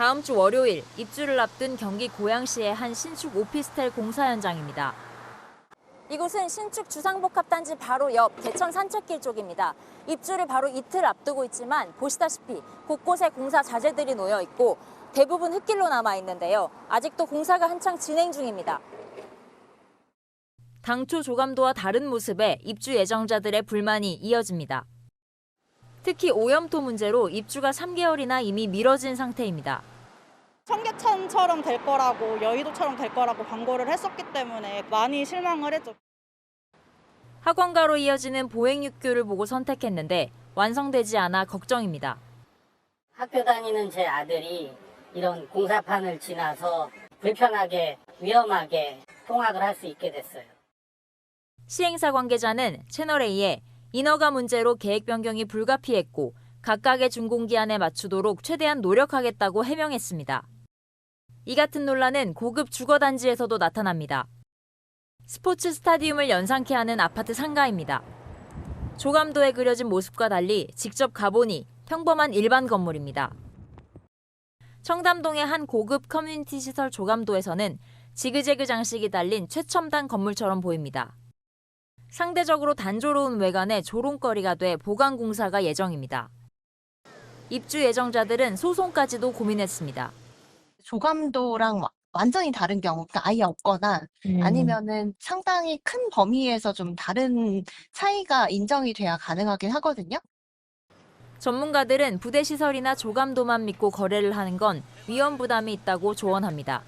다음 주 월요일 입주를 앞둔 경기 고양시의 한 신축 오피스텔 공사 현장입니다. 이곳은 신축 주상복합단지 바로 옆 대천 산책길 쪽입니다. 입주를 바로 이틀 앞두고 있지만 보시다시피 곳곳에 공사 자재들이 놓여 있고 대부분 흙길로 남아 있는데요. 아직도 공사가 한창 진행 중입니다. 당초 조감도와 다른 모습에 입주 예정자들의 불만이 이어집니다. 특히 오염토 문제로 입주가 3개월이나 이미 미뤄진 상태입니다. 청계천처럼 될 거라고 여의도처럼 될 거라고 광고를 했었기 때문에 많이 실망을 했죠. 학원가로 이어지는 보행육교를 보고 선택했는데 완성되지 않아 걱정입니다. 학교 다니는 제 아들이 이런 공사판을 지나서 불편하게 위험하게 통학을 할 수 있게 됐어요. 시행사 관계자는 채널A에 인허가 문제로 계획 변경이 불가피했고 각각의 준공기한에 맞추도록 최대한 노력하겠다고 해명했습니다. 이 같은 논란은 고급 주거단지에서도 나타납니다. 스포츠 스타디움을 연상케 하는 아파트 상가입니다. 조감도에 그려진 모습과 달리 직접 가보니 평범한 일반 건물입니다. 청담동의 한 고급 커뮤니티 시설 조감도에서는 지그재그 장식이 달린 최첨단 건물처럼 보입니다. 상대적으로 단조로운 외관에 조롱거리가 돼 보강 공사가 예정입니다. 입주 예정자들은 소송까지도 고민했습니다. 조감도랑 와- 완전히 다른 경우, 그러니까 아예 없거나 아니면은 상당히 큰 범위에서 좀 다른 차이가 인정이 돼야 가능하긴 하거든요. 전문가들은 부대 시설이나 조감도만 믿고 거래를 하는 건 위험 부담이 있다고 조언합니다.